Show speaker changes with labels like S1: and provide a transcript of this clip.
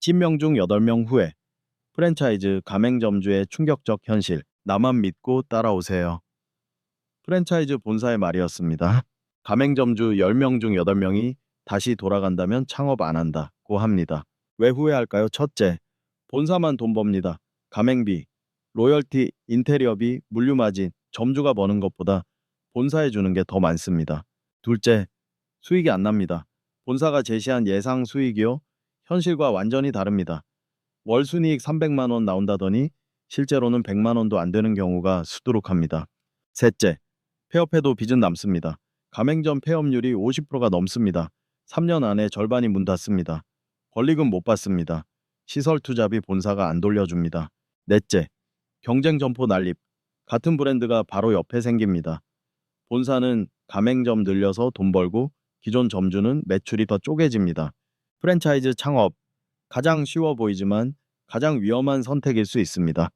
S1: 10명 중 8명 후에 프랜차이즈 가맹점주의 충격적 현실. 나만 믿고 따라오세요. 프랜차이즈 본사의 말이었습니다. 가맹점주 10명 중 8명이 다시 돌아간다면 창업 안 한다고 합니다. 왜 후회할까요? 첫째, 본사만 돈 법니다. 가맹비, 로열티, 인테리어비, 물류 마진, 점주가 버는 것보다 본사에 주는 게 더 많습니다. 둘째, 수익이 안 납니다. 본사가 제시한 예상 수익이요. 현실과 완전히 다릅니다. 월 순이익 300만 원 나온다더니 실제로는 100만 원도 안 되는 경우가 수두룩합니다. 셋째, 폐업해도 빚은 남습니다. 가맹점 폐업률이 50%가 넘습니다. 3년 안에 절반이 문 닫습니다. 권리금 못 받습니다. 시설 투자비 본사가 안 돌려줍니다. 넷째, 경쟁 점포 난립. 같은 브랜드가 바로 옆에 생깁니다. 본사는 가맹점 늘려서 돈 벌고 기존 점주는 매출이 더 쪼개집니다. 프랜차이즈 창업 가장 쉬워 보이지만 가장 위험한 선택일 수 있습니다.